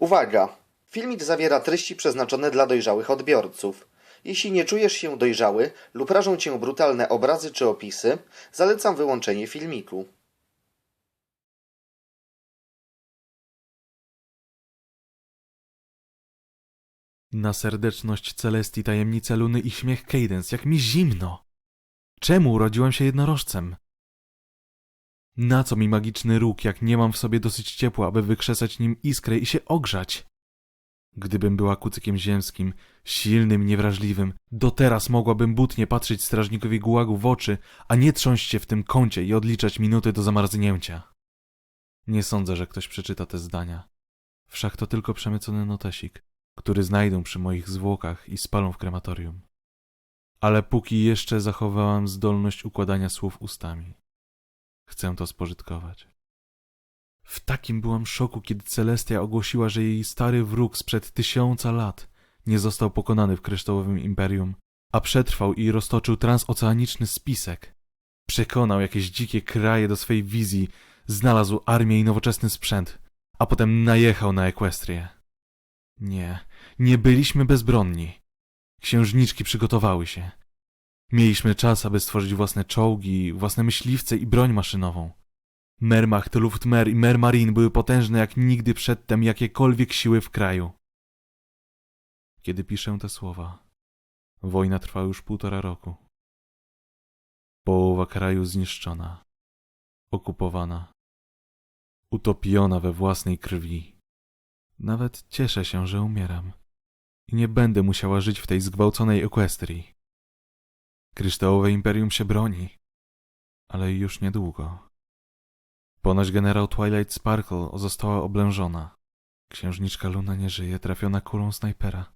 Uwaga! Filmik zawiera treści przeznaczone dla dojrzałych odbiorców. Jeśli nie czujesz się dojrzały lub rażą cię brutalne obrazy czy opisy, zalecam wyłączenie filmiku. Na serdeczność Celestii, tajemnice Luny i śmiech Cadence, jak mi zimno. Czemu urodziłem się jednorożcem? Na co mi magiczny róg, jak nie mam w sobie dosyć ciepła, aby wykrzesać nim iskrę i się ogrzać? Gdybym była kucykiem ziemskim, silnym, niewrażliwym, do teraz mogłabym butnie patrzeć strażnikowi gułagu w oczy, a nie trząść się w tym kącie i odliczać minuty do zamarznięcia. Nie sądzę, że ktoś przeczyta te zdania. Wszak to tylko przemycony notesik który znajdą przy moich zwłokach i spalą w krematorium. Ale póki jeszcze zachowałam zdolność układania słów ustami. Chcę to spożytkować. W takim byłam szoku, kiedy Celestia ogłosiła, że jej stary wróg sprzed tysiąca lat nie został pokonany w kryształowym imperium, a przetrwał i roztoczył transoceaniczny spisek. Przekonał jakieś dzikie kraje do swej wizji, znalazł armię i nowoczesny sprzęt, a potem najechał na Ekwestrię. Nie, nie byliśmy bezbronni. Księżniczki przygotowały się. Mieliśmy czas, aby stworzyć własne czołgi, własne myśliwce i broń maszynową. Mermacht, Luftmer i Mermarin były potężne jak nigdy przedtem jakiekolwiek siły w kraju. Kiedy piszę te słowa, wojna trwa już półtora roku. Połowa kraju zniszczona, okupowana, utopiona we własnej krwi. Nawet cieszę się, że umieram. I nie będę musiała żyć w tej zgwałconej Equestrii. Kryształowe Imperium się broni, ale już niedługo. Ponoć generał Twilight Sparkle została oblężona. Księżniczka Luna nie żyje, trafiona kulą snajpera.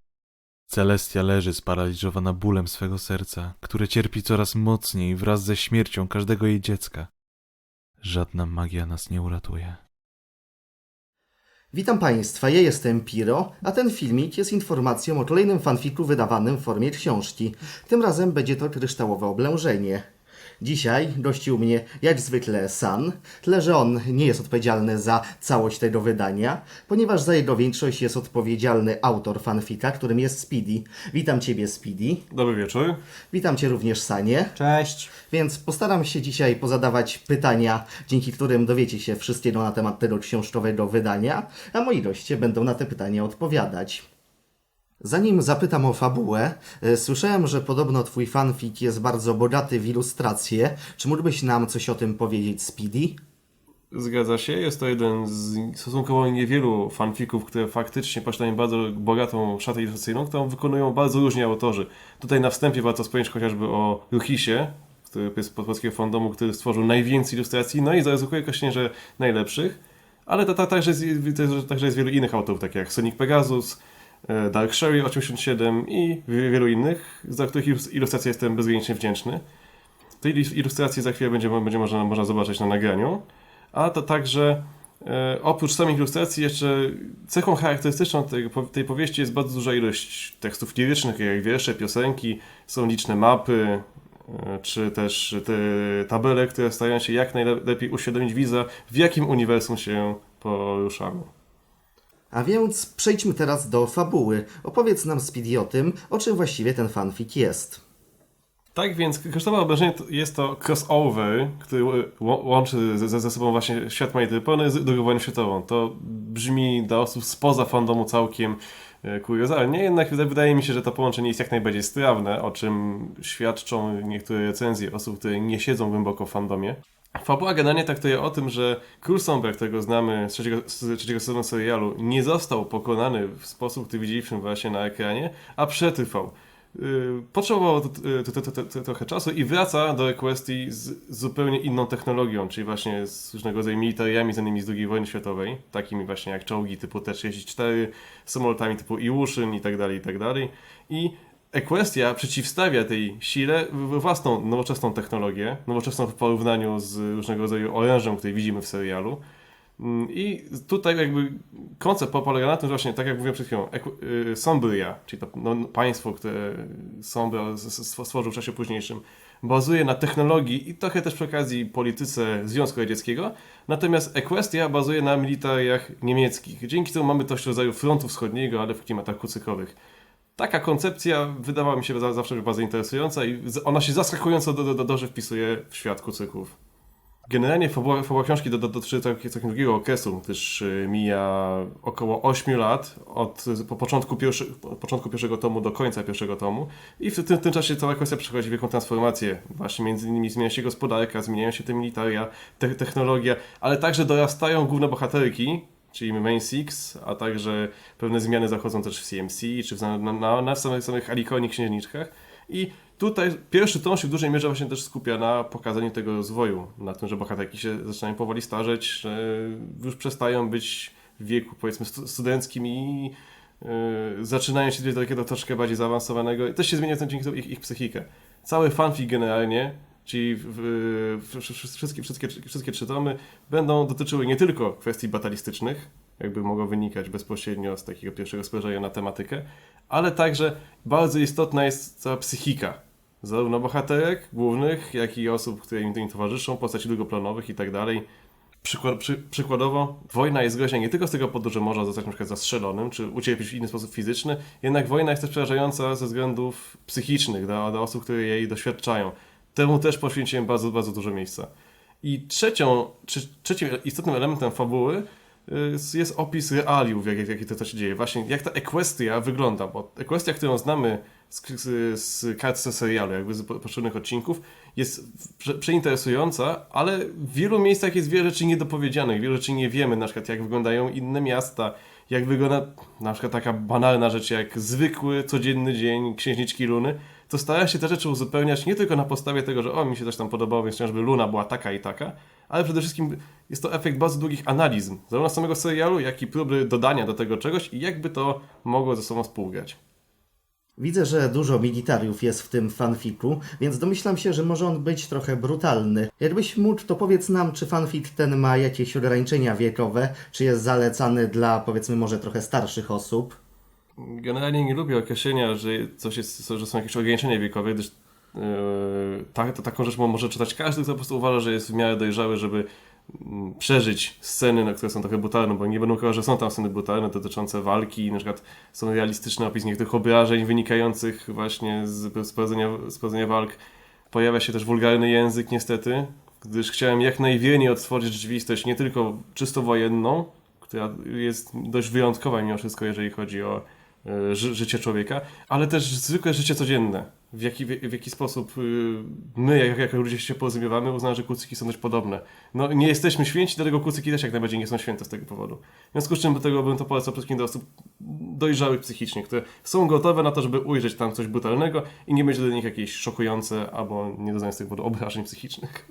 Celestia leży sparaliżowana bólem swego serca, które cierpi coraz mocniej wraz ze śmiercią każdego jej dziecka. Żadna magia nas nie uratuje. Witam Państwa, ja jestem Piro, a ten filmik jest informacją o kolejnym fanfiku wydawanym w formie książki. Tym razem będzie to kryształowe oblężenie. Dzisiaj gości u mnie jak zwykle San, tyle że on nie jest odpowiedzialny za całość tego wydania, ponieważ za jego większość jest odpowiedzialny autor fanfika, którym jest Speedy. Witam Ciebie Speedy, Dobry wieczór. witam Cię również Sanie. Cześć. Więc postaram się dzisiaj pozadawać pytania, dzięki którym dowiecie się wszystkiego na temat tego książkowego wydania, a moi goście będą na te pytania odpowiadać. Zanim zapytam o fabułę, y, słyszałem, że podobno twój fanfic jest bardzo bogaty w ilustracje. Czy mógłbyś nam coś o tym powiedzieć, Speedy? Zgadza się, jest to jeden z stosunkowo niewielu fanfików, które faktycznie posiadają bardzo bogatą szatę ilustracyjną, którą wykonują bardzo różni autorzy. Tutaj na wstępie warto wspomnieć chociażby o Ruchisie, który jest polskiego fandomu, który stworzył najwięcej ilustracji, no i zaryzykuję kościenie, że najlepszych, ale to, to, także, jest, to także jest wielu innych autorów, takich jak Sonic Pegasus, e, Dark Sherry 87 i wielu innych, za których ilus- ilustracje jestem bezgranicznie wdzięczny. Te ilus- ilustracje za chwilę będzie, będzie można, można zobaczyć na nagraniu. A to także e, oprócz samych ilustracji jeszcze cechą charakterystyczną tej, tej powieści jest bardzo duża ilość tekstów lirycznych, jak wiersze, piosenki, są liczne mapy, e, czy też te tabele, które starają się jak najlepiej uświadomić widza, w jakim uniwersum się poruszamy. A więc przejdźmy teraz do fabuły. Opowiedz nam, Speedy, o tym, o czym właściwie ten fanfic jest. Tak więc Kryształowe Obrażenie jest to crossover, który łączy ze, ze sobą właśnie świat Mighty Pony z II wojną światową. To brzmi dla osób spoza fandomu całkiem e, kuriozalnie, jednak wyda- wydaje mi się, że to połączenie jest jak najbardziej strawne, o czym świadczą niektóre recenzje osób, które nie siedzą głęboko w fandomie. Fabuła generalnie traktuje o tym, że Król Sombra, którego znamy z trzeciego, z trzeciego sezonu serialu, nie został pokonany w sposób, który widzieliśmy właśnie na ekranie, a przetrwał. To, to, to, trochę czasu i wraca do Equestrii z zupełnie inną technologią, czyli właśnie z różnego rodzaju militariami znanymi z II wojny światowej, takimi właśnie jak czołgi typu T-34, samolotami typu Iłuszyn i tak dalej, i tak dalej. I Equestria przeciwstawia tej sile własną nowoczesną technologię, nowoczesną w porównaniu z różnego rodzaju orężem, który widzimy w serialu. Mm, I tutaj jakby koncept po- polega na tym, że właśnie tak jak mówiłem przed chwilą, y, Sombria, czyli to no, państwo, które Sombra stworzył w czasie późniejszym, bazuje na technologii i trochę też przy okazji polityce Związku Radzieckiego, natomiast Equestria bazuje na militariach niemieckich, dzięki temu mamy coś w rodzaju frontu wschodniego, ale w klimatach kucykowych. Taka koncepcja wydawała mi się za- zawsze bardzo interesująca i ona się zaskakująco do, do, do, dobrze wpisuje w świat kucyków. Generalnie fabuła, fabuła książki do- do- dotyczy całkiem długiego okresu, gdyż y, mija około 8 lat od po początku, pierwszy, początku pierwszego tomu do końca pierwszego tomu i w tym, tym czasie cała kwestia przechodzi wielką transformację. Właśnie między innymi zmienia się gospodarka, zmieniają się te militaria, te, technologia, ale także dorastają główne bohaterki, czyli Main Six, a także pewne zmiany zachodzą też w CMC, czy w, na, na, na samych, samych Alikonii księżniczkach. I tutaj pierwszy tom się w dużej mierze właśnie też skupia na pokazaniu tego rozwoju, na tym, że bohaterki się zaczynają powoli starzeć, że już przestają być w wieku powiedzmy stu- studenckim i yy, zaczynają się do takiego troszkę bardziej zaawansowanego i też się zmienia ten dzięki temu ich, ich psychikę. Cały fanfic generalnie, czyli w, w, wszystkie, wszystkie, wszystkie trzy tomy będą dotyczyły nie tylko kwestii batalistycznych, jakby mogło wynikać bezpośrednio z takiego pierwszego spojrzenia na tematykę, ale także bardzo istotna jest cała psychika. Zarówno bohaterek głównych, jak i osób, które im, im towarzyszą, postaci drugoplanowych i tak dalej. Przykład, przy, przykładowo, wojna jest groźna nie tylko z tego powodu, że można zostać przykład zastrzelonym, czy ucierpieć w inny sposób fizyczny, jednak wojna jest też przerażająca ze względów psychicznych dla, dla osób, które jej doświadczają. Temu też poświęciłem bardzo, bardzo dużo miejsca. I trzecią, czy, trzecim istotnym elementem fabuły y, jest opis realiów, jak, jak, jak to, się dzieje. Właśnie jak ta Equestria wygląda, bo Equestria, którą znamy z, z, z kart z serialu, jakby z poszczególnych odcinków, jest prze, przeinteresująca, ale w wielu miejscach jest wiele rzeczy niedopowiedzianych, wiele rzeczy nie wiemy, na przykład jak wyglądają inne miasta, jak wygląda na przykład taka banalna rzecz jak zwykły, codzienny dzień księżniczki Luny, to stara się te rzeczy uzupełniać nie tylko na podstawie tego, że o, mi się coś tam podobało, więc chciałem, żeby Luna była taka i taka, ale przede wszystkim jest to efekt bardzo długich analiz, zarówno samego serialu, jak i próby dodania do tego czegoś i jakby to mogło ze sobą współgrać. Widzę, że dużo militariów jest w tym fanficu, więc domyślam się, że może on być trochę brutalny. Jakbyś mógł, to powiedz nam, czy fanfic ten ma jakieś ograniczenia wiekowe, czy jest zalecany dla, powiedzmy, może trochę starszych osób. Generalnie nie lubię określenia, że coś jest, że są jakieś ograniczenia wiekowe, gdyż yy, ta, to taką rzecz mo- może czytać każdy, kto po prostu uważa, że jest w miarę dojrzały, żeby mm, przeżyć sceny, no, które są trochę brutalne, bo nie będą ukrywał, że są tam sceny brutalne dotyczące walki, na przykład są realistyczne opis niektórych obrażeń wynikających właśnie z sprowadzenia, sprowadzenia walk. Pojawia się też wulgarny język niestety, gdyż chciałem jak najwierniej odtworzyć rzeczywistość nie tylko czysto wojenną, która jest dość wyjątkowa mimo wszystko, jeżeli chodzi o ży życie człowieka, ale też zwykłe życie codzienne. W jaki, w jaki sposób y, my, jak, jako ludzie się porozumiewamy, uznamy, że kucyki są dość podobne. No nie jesteśmy święci, dlatego kucyki też jak najbardziej nie są święte z tego powodu. W związku z czym do tego bym to polecał wszystkim do osób dojrzałych psychicznie, które są gotowe na to, żeby ujrzeć tam coś brutalnego i nie będzie dla nich jakieś szokujące albo nie doznają z tego powodu obrażeń psychicznych.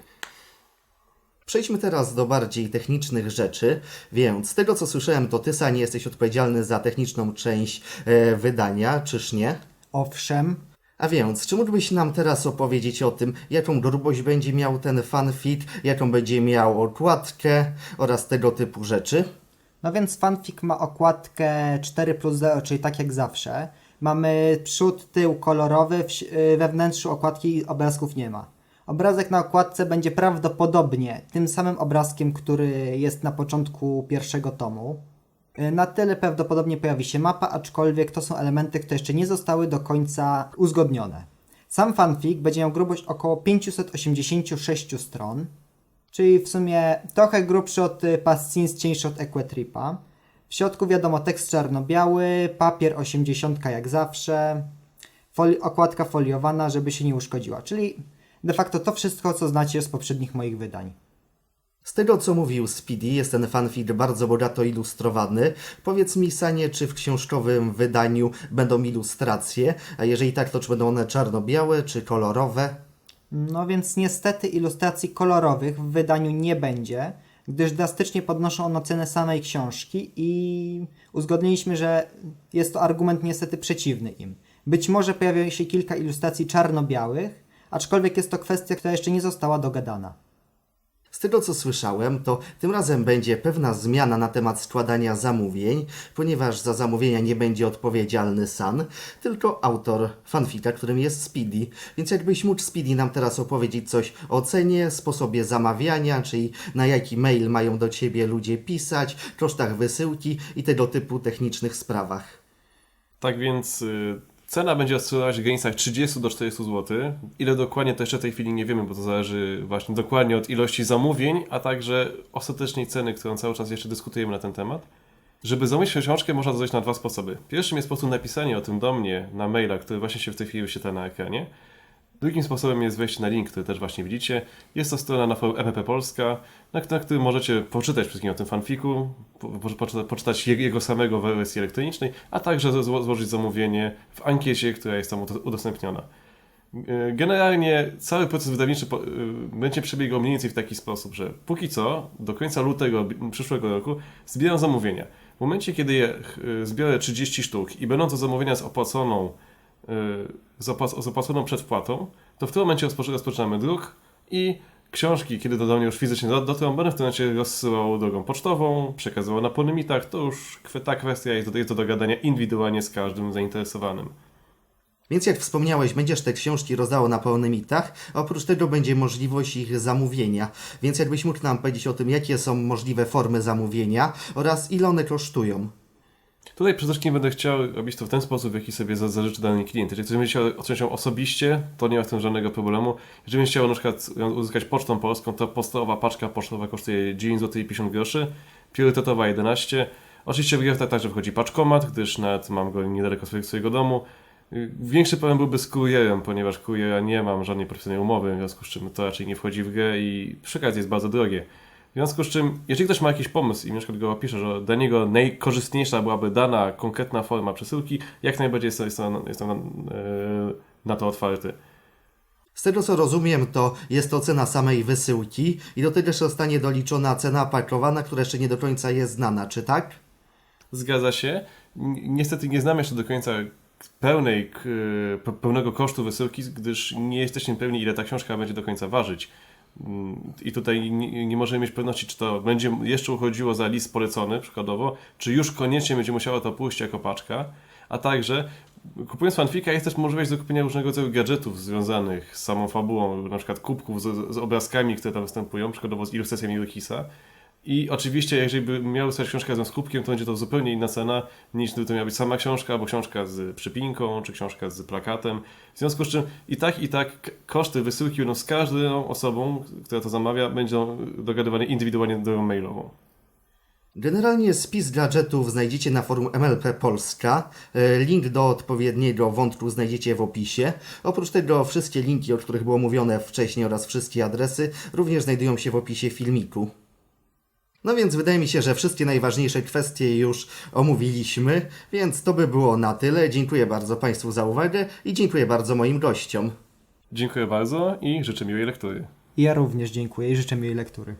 Przejdźmy teraz do bardziej technicznych rzeczy, więc z tego co słyszałem, to Ty, Sani, jesteś odpowiedzialny za techniczną część e, wydania, czyż nie? Owszem, A więc, czy mógłbyś nam teraz opowiedzieć o tym, jaką grubość będzie miał ten fanfic, jaką będzie miał okładkę oraz tego typu rzeczy? no więc fanfic ma okładkę 4 plus 0, czyli tak jak zawsze. Mamy przód, tył kolorowy, y, we wnętrzu okładki obrazków nie ma. Obrazek na okładce będzie prawdopodobnie tym samym obrazkiem, który jest na początku pierwszego tomu. Y, Na tyle prawdopodobnie pojawi się mapa, aczkolwiek to są elementy, które jeszcze nie zostały do końca uzgodnione. Sam fanfic będzie miał grubość około 586 stron, czyli w sumie trochę grubszy od y, Pascins, cieńszy od Equetripa. W środku wiadomo tekst czarno-biały, papier 80 jak zawsze, foli- okładka foliowana, żeby się nie uszkodziła, czyli de facto to wszystko, co znacie z poprzednich moich wydań. Z tego co mówił Speedy, jest ten fanfic bardzo bogato ilustrowany. Powiedz mi, Sanie, czy w książkowym wydaniu będą ilustracje, a jeżeli tak, to czy będą one czarno-białe czy kolorowe? No więc niestety ilustracji kolorowych w wydaniu nie będzie, gdyż drastycznie podnoszą one cenę samej książki i uzgodniliśmy, że jest to argument niestety przeciwny im. Być może pojawi się kilka ilustracji czarno-białych, aczkolwiek jest to kwestia, która jeszcze nie została dogadana. Z tego co słyszałem, to tym razem będzie pewna zmiana na temat składania zamówień, ponieważ za zamówienia nie będzie odpowiedzialny San, tylko autor fanfika, którym jest Speedy. Więc jakbyś mógł Speedy nam teraz opowiedzieć coś o cenie, sposobie zamawiania, czyli na jaki mail mają do ciebie ludzie pisać, kosztach wysyłki i tego typu technicznych sprawach. Tak więc y, cena będzie oscylować w granicach 30 do 40 zł. Ile dokładnie to jeszcze w tej chwili nie wiemy, bo to zależy właśnie dokładnie od ilości zamówień, a także ostatecznej ceny, którą cały czas jeszcze dyskutujemy na ten temat. Żeby zamówić książkę można to zrobić na dwa sposoby. Pierwszym jest po prostu napisanie o tym do mnie na maila, który właśnie się w tej chwili wyświetla na ekranie. Drugim sposobem jest wejście na link, który też właśnie widzicie. Jest to strona na forum EPP Polska, na, na możecie poczytać wszystkim o tym fanfiku, po, po, poczytać, poczytać je- jego samego w wersji elektronicznej, a także zło, złożyć zamówienie w ankiecie, która jest tam udo- udostępniona. Yy, Generalnie cały proces wydawniczy yy, będzie przebiegał mniej więcej w taki sposób, że póki co, do końca lutego przyszłego roku zbieram zamówienia. W momencie, kiedy je yy, zbiorę 30 sztuk i będą to zamówienia z opłaconą yy, z, opłac- z opłaconą przedpłatą, to w tym momencie rozpoczy- rozpoczynamy druk i książki, kiedy do mnie już fizycznie do- dotrą, będę w tym momencie rozsyłał drogą pocztową, przekazywał na polomitach, to już ta kwestia jest do, jest do dogadania indywidualnie z każdym zainteresowanym. Więc jak wspomniałeś, będziesz te książki rozdało na pełnymitach, a oprócz tego będzie możliwość ich zamówienia. Więc jakbyś mógł nam powiedzieć o tym, jakie są możliwe formy zamówienia oraz ile one kosztują. Tutaj przede wszystkim będę chciał robić to w ten sposób, w jaki sobie za- zażyczy dany klient. Jeżeli ktoś będzie chciał ją osobiście, to nie ma w tym żadnego problemu. Jeżeli będzie chciał na przykład uzyskać pocztą polską, to podstawowa paczka pocztowa kosztuje 9 zł i 50 groszy, priorytetowa 11. Oczywiście w grę także wchodzi paczkomat, gdyż nawet mam go niedaleko swojego, domu. Większy problem byłby z kurierem, ponieważ kuriera nie mam żadnej profesjonalnej umowy, w związku z czym to raczej nie wchodzi w grę i przekaz jest bardzo drogie. W związku z czym, jeżeli ktoś ma jakiś pomysł i na przykład go opisze, że dla niego najkorzystniejsza byłaby dana konkretna forma przesyłki, jak najbardziej jestem, jestem, jestem na, e, na to otwarty. Z tego co rozumiem, to jest to cena samej wysyłki i do tego jeszcze zostanie doliczona cena pakowana, która jeszcze nie do końca jest znana, czy tak? Zgadza się. Ni- Niestety nie znam jeszcze do końca pełnej, pełnego kosztu wysyłki, gdyż nie jesteśmy pewni, ile ta książka będzie do końca ważyć. I tutaj nie, nie możemy mieć pewności, czy to będzie jeszcze uchodziło za list polecony, przykładowo, czy już koniecznie będzie musiało to pójść jako paczka, a także kupując fanfika jest też możliwość zakupienia różnego rodzaju gadżetów związanych z samą fabułą, na przykład kubków z, z obrazkami, które tam występują, przykładowo z ilustracjami Wikisa. I oczywiście, jeżeli by miał stać książka z kubkiem, to będzie to zupełnie inna cena niż gdyby to miała być sama książka, albo książka z przypinką, czy książka z plakatem. W związku z czym i tak, i tak koszty wysyłki będą z każdą osobą, która to zamawia, będą dogadywane indywidualnie drogą mailową. Generalnie spis gadżetów znajdziecie na forum MLP Polska. E, Link do odpowiedniego wątku znajdziecie w opisie. Oprócz tego wszystkie linki, o których było mówione wcześniej oraz wszystkie adresy również znajdują się w opisie filmiku. No więc wydaje mi się, że wszystkie najważniejsze kwestie już omówiliśmy, więc to by było na tyle. Dziękuję bardzo Państwu za uwagę i dziękuję bardzo moim gościom. Dziękuję bardzo i życzę miłej lektury. Ja również dziękuję i życzę miłej lektury.